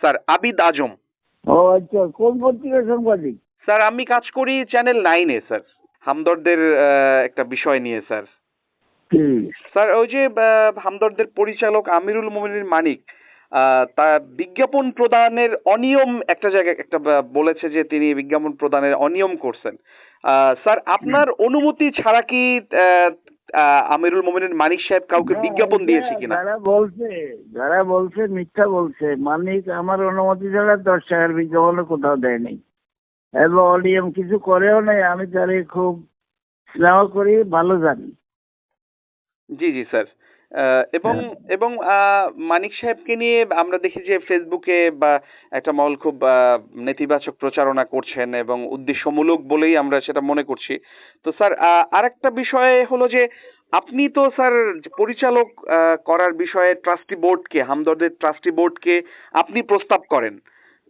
Sir Abid আজম। ও আচ্ছা কোন পত্রিকার সাংবাদিক? স্যার আমি কাজ করি চ্যানেল নাইনে স্যার। হামদর্দের একটা বিষয় নিয়ে স্যার। স্যার ওই যে হামদর্দের পরিচালক আমিরুল মোমিনীর মানিক আহ, তা বিজ্ঞাপন প্রদানের অনিয়ম একটা জায়গায় একটা বলেছে যে তিনি বিজ্ঞাপন প্রদানের অনিয়ম করছেন। স্যার আপনার অনুমতি ছাড়া কি আমিরুল মোমিনের মানিক সাহেব কাউকে বিজ্ঞাপন দিয়েছে কিনা? যারা বলছে যারা বলছে মিথ্যা বলছে। মানিক আমার অনুমতি ছাড়া দশ টাকার বিজ্ঞাপনে কোথাও দেয়নি। এবং অনিয়ম কিছু করেও নাই আমি তারে খুব স্নেহ করি ভালো জানি। জি জি স্যার। এবং এবং আহ, মানিক সাহেবকে নিয়ে আমরা দেখি যে ফেসবুকে বা একটা মহল খুব নেতিবাচক প্রচারণা করছেন এবং উদ্দেশ্যমূলক বলেই আমরা সেটা মনে করছি। তো স্যার আহ, আরেকটা বিষয় হলো যে আপনি তো স্যার পরিচালক করার বিষয়ে ট্রাস্টি বোর্ডকে হামদর্দের ট্রাস্টি বোর্ডকে আপনি প্রস্তাব করেন।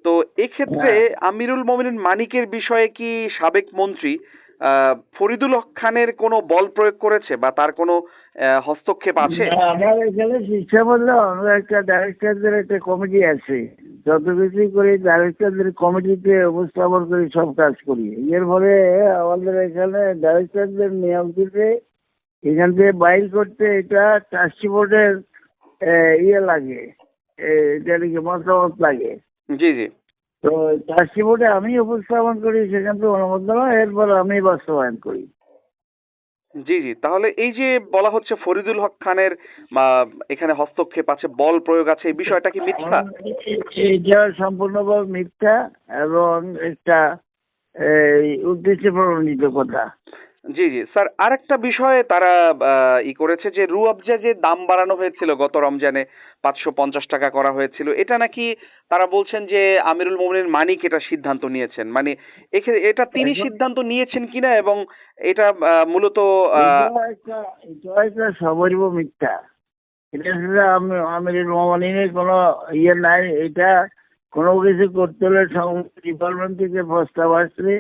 তো এক্ষেত্রে আমিরুল মোমিনিন মানিকের বিষয়ে কি সাবেক মন্ত্রী ফরিদুল হক খানের কোনো বল প্রয়োগ করেছে বা তার কোনো হস্তক্ষেপ আছে? আমার এখানে শিক্ষা বলল আমরা একটা ডাইরেক্টরদের একটা কমিটি আছে। যত কিছুই করি ডাইরেক্টরদের কমিটিতে উপস্থাপন করি সব কাজ করি। এর ফলে আমাদের এখানে ডাইরেক্টরদের নিয়ম দিতে এখান থেকে বাইর করতে এটা ট্রাস্টি বোর্ডের ইয়ে লাগে। এটা নাকি মতামত লাগে। জি জি। তো ট্রাস্টি বোর্ডে আমি উপস্থাপন করি সেখান থেকে অনুমোদন হয় এরপর আমি বাস্তবায়ন করি। জি জি। তাহলে এই যে বলা হচ্ছে ফরিদুল হক খানের এখানে হস্তক্ষেপ আছে বল প্রয়োগ আছে এই বিষয়টা কি মিথ্যা? এটা সম্পূর্ণভাবে মিথ্যা এবং একটা এই, উদ্দেশ্যে প্রণোদিত কথা। জি জি। স্যার আরেকটা বিষয়ে তারা ই করেছে যে রু আফজা যে দাম বাড়ানো হয়েছিল গত রমজানে পাঁচশো পঞ্চাশ টাকা করা হয়েছিল এটা নাকি তারা বলছেন যে আমিরুল মোমিনের মানিক এটা সিদ্ধান্ত নিয়েছেন। মানে এক্ষেত্রে এটা তিনি সিদ্ধান্ত নিয়েছেন কিনা এবং এটা মূলত সবরিব মিথ্যা। এটা শুধু আমি আমির মোহামিনের কোনো ইয়ে নাই এটা কোনো কিছু করতে হলে ডিপার্টমেন্ট থেকে প্রস্তাব আসলে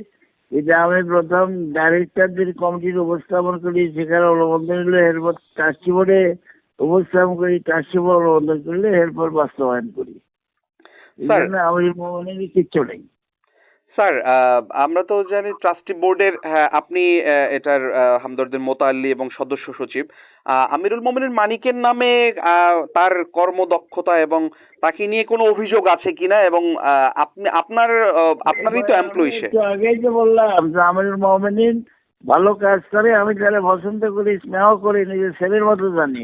এটা আমি প্রথম ডাইরেক্টরদের কমিটির উপস্থাপন করি সেখানে অনুমোদন নিলে এরপর ট্রাস্টি বোর্ডে উপস্থাপন করি ট্রাস্টি বোর্ড অনুমোদন করলে এরপর বাস্তবায়ন করি। এই জন্য আমির কিচ্ছু নেই। স্যার আমরা তো জানি ট্রাস্টি বোর্ডের হ্যাঁ আপনি এটার হামদর্দের মোতাল্লি এবং সদস্য সচিব। আমিরুল মোমিনের মানিকের নামে তার কর্মদক্ষতা এবং তাকে নিয়ে কোনো অভিযোগ আছে কিনা এবং আপনি, আপনার আপনারই তো এমপ্লয়ি সে। আগেই তো বললাম যে আমিরুল মোহামিন ভালো কাজ করে, আমি তাহলে পছন্দ করি, স্নেহ করি, নিজের ছেলের মতো জানি।